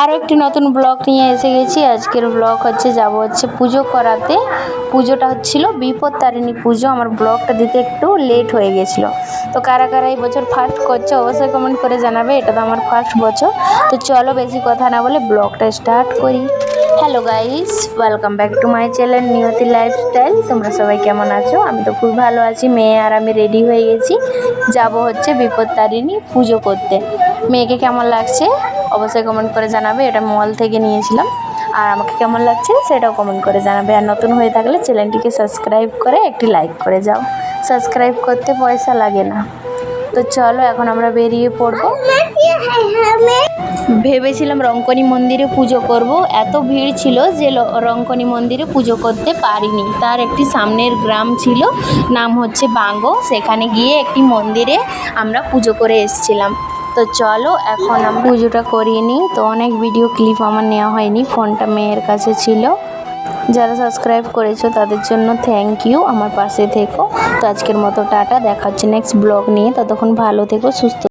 আরও একটি নতুন ব্লগ নিয়ে এসে গেছি। আজকের ব্লগ হচ্ছে, যাব হচ্ছে পুজো করাতে। পুজোটা হচ্ছিল বিপদ তারিণী পুজো। আমার ব্লগটা দিতে একটু লেট হয়ে গেছিল। তো কারা কারা এই বছর ফার্স্ট করছে অবশ্যই কমেন্ট করে জানাবে। এটা তো আমার ফার্স্ট বছর। তো চলো বেশি কথা না বলে ব্লগটা স্টার্ট করি। Hello guys welcome back to my channel Niyati lifestyle তোমরা সবাই কেমন আছো? আমি তো খুব ভালো আছি। মেয়ে আর আমি রেডি হয়ে গেছি। যাব হচ্ছে বিপদ তারিণী পুজো করতে। মেয়েকে কেমন লাগছে? অবশ্যই কমেন্ট করে জানাবে। এটা মল থেকে নিয়েছিলাম। আর আমাকে কেমন লাগছে সেটাও কমেন্ট করে জানাবে। আর নতুন হয়ে থাকলে চ্যানেলটিকে সাবস্ক্রাইব করে একটি লাইক করে যাও। সাবস্ক্রাইব করতে পয়সা লাগে না। তো চলো এখন আমরা বেরিয়ে পড়ব। ভেবেছিলাম রঙ্কনী মন্দিরে পুজো করব। এত ভিড় ছিল যে রঙ্কনী মন্দিরে পুজো করতে পারিনি। তার একটি সামনের গ্রাম ছিল, নাম হচ্ছে বাঙ্গো। সেখানে গিয়ে একটি মন্দিরে আমরা পুজো করে এসেছিলাম। তো চলো, এখন আমি পুজোটা করিয়ে নিই। তো অনেক ভিডিও ক্লিপ আমার নেওয়া হয়নি, ফোনটা মেয়ের কাছে ছিল। যারা সাবস্ক্রাইব করেছ তাদের জন্য থ্যাংক ইউ আমার পাশে থেকো। তো আজকের মতো টাটা, দেখা হচ্ছে নেক্সট ব্লগ নিয়ে। ততক্ষণ ভালো থেকো, সুস্থ